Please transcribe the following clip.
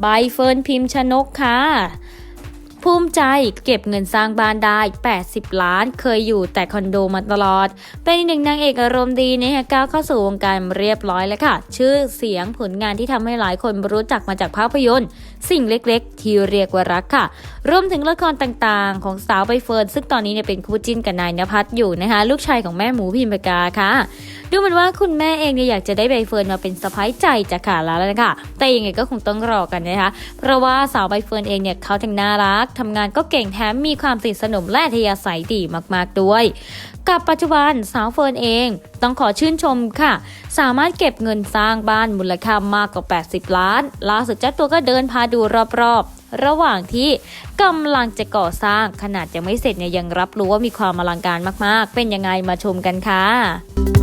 ใบเฟิร์นพิมพ์ชนกค่ะภูมิใจเก็บเงินสร้างบ้านได้ 80 ล้าน เคยอยู่แต่คอนโดมาตลอด เป็นหนึ่งนางเอกอารมณ์ดีนะคะก้าวเข้าสู่วงการเรียบร้อยแล้วค่ะ ชื่อเสียงผลงานที่ทำให้หลายคนรู้จักมาจากภาพยนตร์ สิ่งเล็กๆ ที่เรียกว่ารักค่ะ รวมถึงละครต่างๆ ของสาวใบเฟิร์นซึ่งตอนนี้เนี่ยเป็นคู่จิ้นกับนายนภัสอยู่นะคะ ลูกชายของแม่หมูพิมพ์กาค่ะ ดูเหมือนว่าคุณแม่เองเนี่ยอยากจะได้ใบเฟิร์นมาเป็นสะพ้ายใจจากขาแล้วนะคะแต่ยังไงก็คงต้องรอกันนะคะเพราะว่าสาวใบเฟิร์นเองเนี่ยเขาทั้งน่ารักทำงานก็เก่งแถมมีความสนิทสนมและอัธยาศัยดีมากๆด้วยกับปัจจุบันสาวเฟิร์นเองต้องขอชื่นชมค่ะ สามารถเก็บเงินสร้างบ้านมูลค่ามากกว่า 80 ล้าน ล่าสุดเจ้าตัวก็เดินพาดูรอบๆ ระหว่างที่กำลังจะก่อสร้างขนาดยังไม่เสร็จเนี่ยยังรับรู้ว่ามีความอลังการมากๆ เป็นยังไงมาชมกันค่ะ